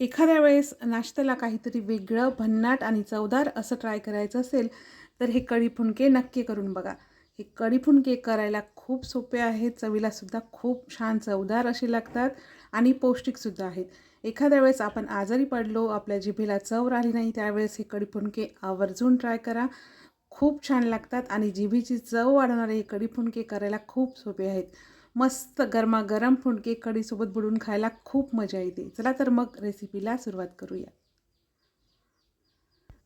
एखाद्या वेळेस नाश्त्याला काहीतरी वेगळं, भन्नाट आणि चवदार असं ट्राय करायचं असेल, तर हे कढी फुनके नक्की करून बघा. हे कढी फुनके करायला खूप सोपे आहेत, चवीलासुद्धा खूप छान चवदार असे लागतात आणि पौष्टिकसुद्धा आहेत. एखाद्या वेळेस आपण आजारी पडलो, आपल्या जिभेला चव राहिली नाही, त्यावेळेस हे कढी फुनके आवर्जून ट्राय करा. खूप छान लागतात आणि जिभेची चव वाढवणारे हे कढी फुनके करायला खूप सोपे आहेत. मस्त गरमागरम फुंडके कढीसोबत बुडवून खायला खूप मजा येते. चला तर मग रेसिपीला सुरुवात करूया.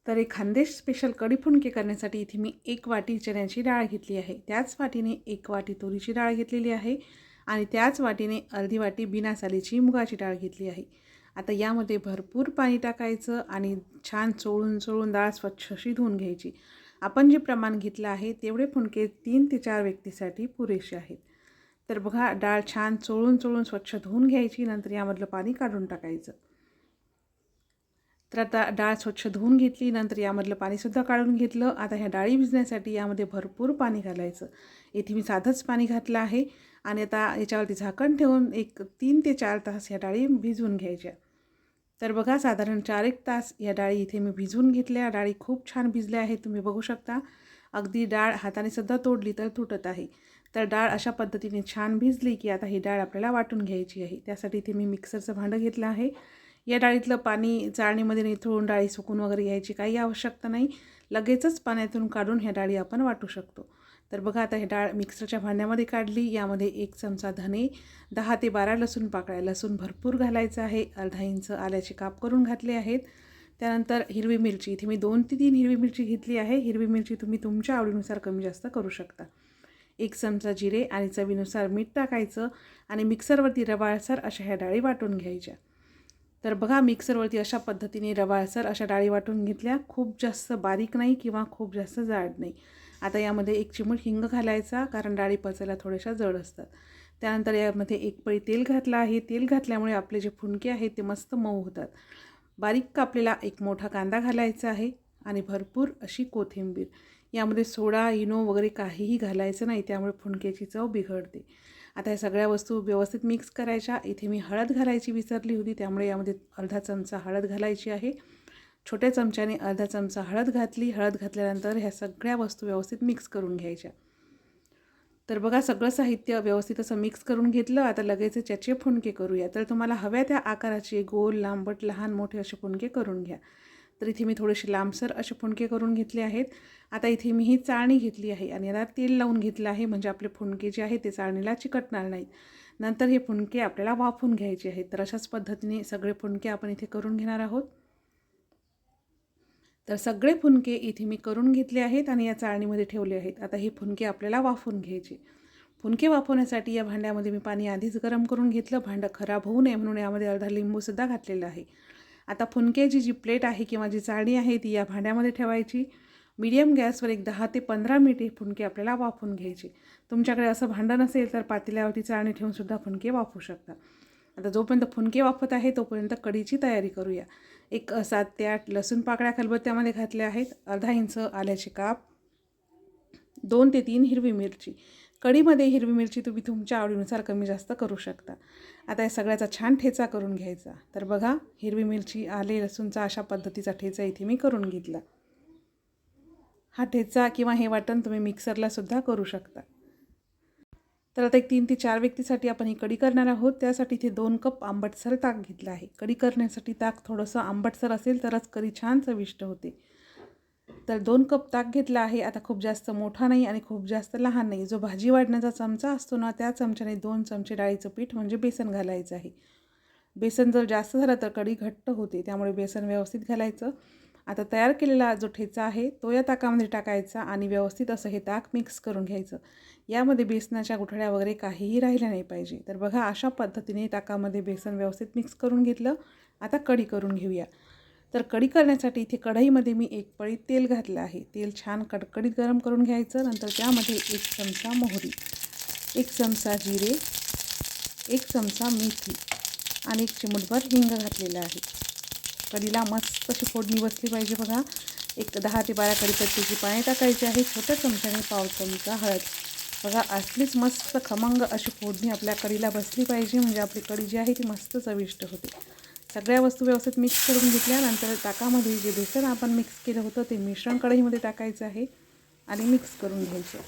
तर एक खानदेश स्पेशल कढी फुंडके करण्यासाठी इथे मी एक वाटी चण्याची डाळ घेतली आहे. त्याच वाटीने एक वाटी तुरीची डाळ घेतलेली आहे आणि त्याच वाटीने अर्धी वाटी बिनासालीची मुगाची डाळ घेतली आहे. आता यामध्ये भरपूर पाणी टाकायचं आणि छान चोळून चोळून डाळ स्वच्छ अशी धुवून घ्यायची. आपण जे प्रमाण घेतलं आहे तेवढे फुणके तीन ते चार व्यक्तीसाठी पुरेसे आहेत. तर बघा डाळ छान चोळून चोळून स्वच्छ धुवून घ्यायची नंतर यामधलं पाणी काढून टाकायचं. तर आता डाळ स्वच्छ धुवून घेतली नंतर यामधलं पाणीसुद्धा काढून घेतलं. आता ह्या डाळी भिजण्यासाठी यामध्ये भरपूर पाणी घालायचं. येथे मी साधंच पाणी घातलं आहे आणि आता याच्यावरती झाकण ठेवून एक तीन ते चार तास ह्या डाळी भिजवून घ्यायच्या. तर बघा साधारण चार एक तास या डाळी इथे मी भिजवून घेतल्या. डाळी खूप छान भिजल्या आहेत तुम्ही बघू शकता. अगदी डाळ हाताने सुद्धा तोडली तर तुटत आहे. तर डाळ अशा पद्धतीने छान भिजली की आता ही डाळ आपल्याला वाटून घ्यायची आहे. त्यासाठी इथे मी मिक्सरचं भांडं घेतलं आहे. या डाळीतलं पाणी चाळणीमध्ये निथळून डाळी सुकून वगैरे यायची काही आवश्यकता नाही. लगेचच पाण्यातून काढून ह्या डाळी आपण वाटू शकतो. तर बघा आता हे डाळ मिक्सरच्या भांड्यामध्ये काढली. यामध्ये एक चमचा धने दहा ते बारा लसूण पाकळ्या. लसूण भरपूर घालायचं आहे. अर्धा इंच आल्याचे काप करून घातले आहेत. त्यानंतर हिरवी मिरची. इथे मी दोन ते तीन हिरवी मिरची घेतली आहे. हिरवी मिरची तुम्ही तुमच्या आवडीनुसार कमी जास्त करू शकता. एक चमचा जिरे आणि चवीनुसार मीठ टाकायचं आणि मिक्सरवरती रवाळसर अशा ह्या डाळी वाटून घ्यायच्या. तर बघा मिक्सरवरती अशा पद्धतीने रवाळसर अशा डाळी वाटून घेतल्या. खूप जास्त बारीक नाही किंवा खूप जास्त जाड नाही. आता यामध्ये एक चिमूट हिंग घालायचा कारण डाळी पचायला थोड्याशा जड असतात. त्यानंतर यामध्ये एक पळी तेल घातलं आहे. तेल घातल्यामुळे आपले जे फुनके आहेत ते मस्त मऊ होतात. बारीक कापलेला एक मोठा कांदा घालायचा आहे आणि भरपूर अशी कोथिंबीर. यामध्ये सोडा इनो वगैरे काहीही घालायचं नाही त्यामुळे फुनक्याची चव बिघडते. आता या सगळ्या वस्तू व्यवस्थित मिक्स करायच्या. इथे मी हळद घालायची विसरली होती त्यामुळे यामध्ये अर्धा चमचा हळद घालायची आहे. छोट्या चमच्याने अर्धा चमचा हळद घातली. हळद घातल्यानंतर ह्या सगळ्या वस्तू व्यवस्थित मिक्स करून घ्यायच्या. तर बघा सगळं साहित्य व्यवस्थित असं मिक्स करून घेतलं. आता लगेच त्याचे फुणके करूया. तर तुम्हाला हव्या त्या आकाराचे गोल लांबट लहान मोठे असे फुणके करून घ्या. तर इथे मी थोडेसे लांबसर असे फुणके करून घेतले आहेत. आता इथे मी ही चाळणी घेतली आहे आणि आता तेल लावून घेतलं आहे. म्हणजे आपले फुणके जे आहे ते चाळणीला चिकटणार नाहीत. नंतर हे फुणके आपल्याला वाफून घ्यायचे आहेत. तर अशाच पद्धतीने सगळे फुणके आपण इथे करून घेणार आहोत. तर सगळे फुणके इथे मी करून घेतले आहेत आणि या चाळणीमध्ये ठेवले आहेत. आता हे फुणके आपल्याला वाफून घ्यायचे. फुणके वाफवण्यासाठी या भांड्यामध्ये मी पाणी आधीच गरम करून घेतलं. भांडं खराब होऊ नये म्हणून यामध्ये अर्धा लिंबूसुद्धा घातलेला आहे. आता फुनक्याची जी प्लेट आहे किंवा जी चाळणी आहे ती या भांड्यामध्ये ठेवायची. मीडियम गॅसवर एक दहा ते पंधरा मिनिटे फुनके आपल्याला वाफून घ्यायचे. तुमच्याकडे असं भांडं नसेल तर पातेल्यावरती चाळणी ठेवूनसुद्धा फुनके वाफू शकता. आता जोपर्यंत फुनके वाफत आहे तोपर्यंत कढीची तयारी करूया. एक सात ते आठ लसूण पाकळ्या खलबत्त्यामध्ये घातल्या आहेत. अर्धा इंच आल्याचे काप. दोन ते तीन हिरवी मिरची. कढीमध्ये हिरवी मिरची तुम्ही तुमच्या आवडीनुसार कमी जास्त करू शकता. आता या सगळ्याचा छान ठेचा करून घ्यायचा. तर बघा हिरवी मिरची आले लसूणचा अशा पद्धतीचा ठेचा इथे मी करून घेतला. हा ठेचा किंवा हे वाटण तुम्ही मिक्सरला सुद्धा करू शकता. तर आता एक तीन ते चार व्यक्तीसाठी आपण ही कढी करणार आहोत. त्यासाठी इथे दोन कप आंबटसर ताक घेतला आहे. कढी करण्यासाठी ताक थोडंसं आंबटसर असेल तरच कढी छान चविष्ट होते. तर दोन कप ताक घेतला आहे. आता खूप जास्त मोठा नाही आणि खूप जास्त लहान नाही. जो भाजी वाढण्याचा चमचा असतो ना त्या चमच्याने दोन चमचे डाळीचं पीठ म्हणजे बेसन घालायचं आहे. बेसन जर जास्त झालं तर कढी घट्ट होते. त्यामुळे बेसन व्यवस्थित घालायचं. आता तयार केलेला जो ठेचा आहे तो या ताकामध्ये टाकायचा आणि व्यवस्थित असं हे ताक मिक्स करून घ्यायचं. यामध्ये बेसनाच्या गुठळ्या वगैरे काहीही राहिल्या नाही पाहिजे. तर बघा अशा पद्धतीने ताकामध्ये बेसन व्यवस्थित मिक्स करून घेतलं. आता कढी करून घेऊया. तर कढी करण्यासाठी इथे कढईमध्ये मी एक पळी तेल घातलं आहे. तेल छान कडकडीत गरम करून घ्यायचं. नंतर त्यामध्ये एक चमचा मोहरी एक चमचा जिरे एक चमचा मेथी आणि एक चिमूटभर हिंग घातलेलं आहे. कढीला मस्त अशी फोडणी बसली पाहिजे बघा. एक दहा ते बारा कढीपत्त्याची पाणी टाकायची आहे. छोट्या चमच्याने पाव चमचा हळद. बघा असलीच मस्त खमंग अशी फोडणी आपल्या कढीला बसली पाहिजे. म्हणजे आपली कढी जी आहे ती मस्त चविष्ट होते. सगळ्या वस्तू व्यवस्थित मिक्स करून घेतल्यानंतर ताकामध्ये जे बेसन आपण मिक्स केलं होतं ते मिश्रण कढईमध्ये टाकायचं आहे आणि मिक्स करून घ्यायचं.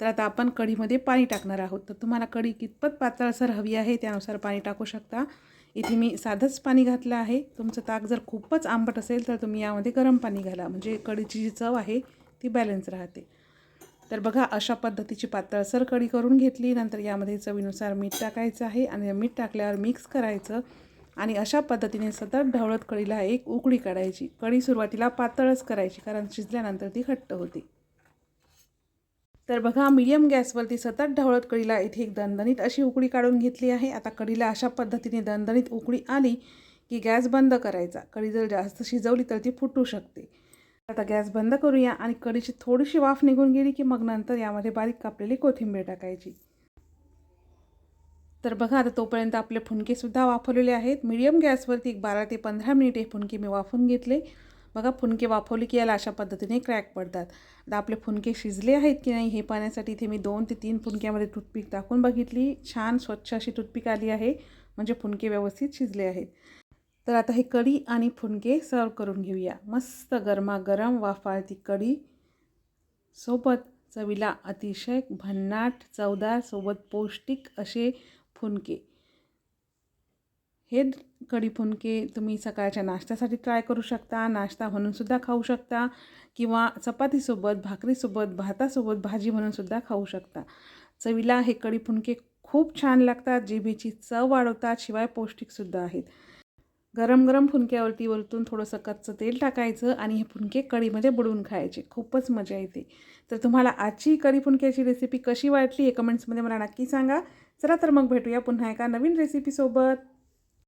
तर आता आपण कढीमध्ये पाणी टाकणार आहोत. तर तुम्हाला कढी कितपत पातळसर हवी आहे त्यानुसार पाणी टाकू शकता. इथे मी साधंच पाणी घातलं आहे. तुमचं ताक जर खूपच आंबट असेल तर तुम्ही यामध्ये गरम पाणी घाला. म्हणजे कढीची जी चव आहे ती बॅलन्स राहते. तर बघा अशा पद्धतीची पातळसर कढी करून घेतली. नंतर यामध्ये चवीनुसार मीठ टाकायचं आहे आणि मीठ टाकल्यावर मिक्स करायचं आणि अशा पद्धतीने सतत ढवळत कढीला एक उकळी काढायची. कढी सुरुवातीला पातळच करायची कारण शिजल्यानंतर ती घट्ट होते. तर बघा मीडियम गॅसवरती सतत ढवळत कढीला इथे एक दणदणीत अशी उकळी काढून घेतली आहे. आता कढीला अशा पद्धतीने दणदणीत उकळी आली की गॅस बंद करायचा. कढी जर जास्त शिजवली तर ती फुटू शकते. आता गॅस बंद करूया आणि कढीची थोडीशी वाफ निघून गेली की मग नंतर यामध्ये बारीक कापलेली कोथिंबीर टाकायची. तर बघा आता तोपर्यंत आपले फुनकेसुद्धा वाफवलेले आहेत. मीडियम गॅसवरती एक बारा ते पंधरा मिनिटे फुनके मी वाफून घेतले. बघा फुनके वाफवले की याला अशा पद्धतीने क्रॅक पडतात. आता आपले फुनके शिजले आहेत की नाही हे पाहण्यासाठी इथे मी दोन ते तीन फुनक्यामध्ये टूथपिक टाकून बघितली. छान स्वच्छ अशी टूथपिक आली आहे. म्हणजे फुनके व्यवस्थित शिजले आहेत. तर आता हे कढी आणि फुनके सर्व करून घेऊया. मस्त गरमागरम वाफाळती कढी. सोबत चवीला अतिशय भन्नाट चवदार सोबत पौष्टिक असे फुनके हे कढी फुनके तुम्ही सकाळच्या नाश्त्यासाठी ट्राय करू शकता नाश्ता म्हणूनसुद्धा खाऊ शकता किंवा चपातीसोबत भाकरीसोबत भातासोबत भाजी म्हणूनसुद्धा खाऊ शकता. चवीला हे कढी फुनके खूप छान लागतात जिभेची चव वाढवतात शिवाय पौष्टिकसुद्धा आहेत. गरम गरम फुनक्यावरती वरतून थोडंसं कच्चं तेल टाकायचं आणि हे फुनके कढीमध्ये बुडवून खायचे. खूपच मजा येते. तर तुम्हाला आजची कढी फुनक्याची रेसिपी कशी वाटली हे कमेंट्समध्ये मला नक्की सांगा. चला तर मग भेटूया पुन्हा एका नवीन रेसिपीसोबत